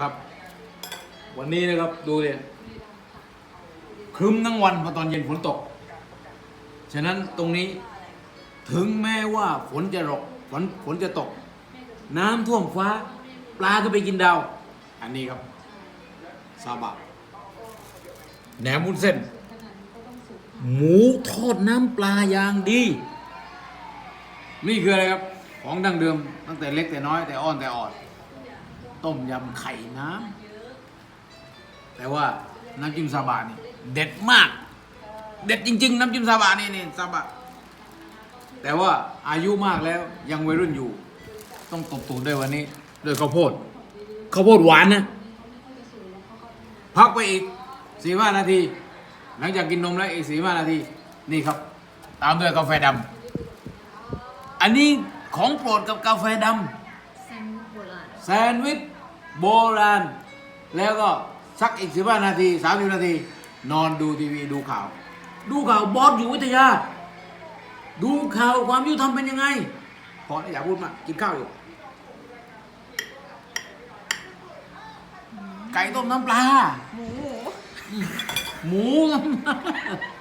ครับ วันนี้นะครับดูเลยครึ้มทั้งวันพอตอนเย็นฝนตก ฉะนั้นตรงนี้ถึงแม้ว่าฝนจะตกฝนฝนจะตก น้ำท่วมฟ้า ปลาก็ไปกินดาว อันนี้ครับซาบะแหนมวุ้นเส้น หมูทอดน้ำปลาอย่างดี นี่คืออะไรครับ ของดั้งเดิมตั้งแต่เล็กแต่น้อยแต่อ่อนแต่อ่อน ต้มยำไข่น้ำแต่ว่าน้ำจิ้มซาบะนี่เด็ดมาก เด็ดจริง ๆ น้ำจิ้มซาบะนี่นี่ซาบะแต่ว่าอายุมากแล้วยังวัยรุ่นอยู่ ต้องตบตูดด้วยวันนี้ด้วยข้าวโพดข้าวโพดหวานนะพักไปอีกสี่ห้านาที หลังจากกินนมแล้วอีกสี่ห้านาที นี่ครับ ตามด้วยกาแฟดำอันนี้ของโปรดกับกาแฟดำ ราณแซนด์วิชโบราณ แล้วก็สักอีกสิบห้านาทีสามสิบนาที นอนดูทีวีดูข่าว ดูข่าวบอสอยู่วิทยา ดูข่าวความยุติธรรมเป็นยังไง พอแล้วอย่าพูดมากกินข้าวอยู่ ไก่ต้มน้ำปลา หมู หมูน้ำ